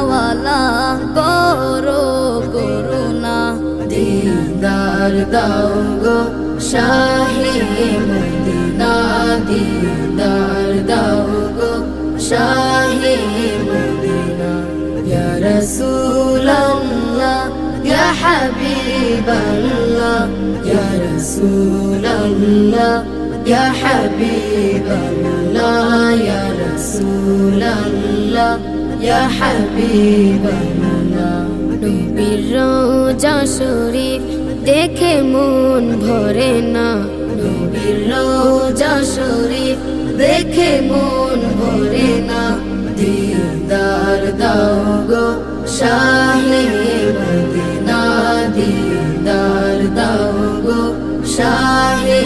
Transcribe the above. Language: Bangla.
আল্লাহওয়ালা করো করুণা। দিদার দাও গো শাহি মদিনা। দিদার দাও গো শাহি মদিনা। ইয়া রাসূলুল্লাহ, ইয়া হাবিবাল্লাহ। ইয়া রাসূলুল্লাহ, ইয়া ইয়া হাবিবানা রোজা শরীফ দেখে মন ভরে না। নবীর রোজা শরীফ দেখে মন ভরে না। দিদার দাও গো শাহে মদিনা। দিদার দাও গো শাহে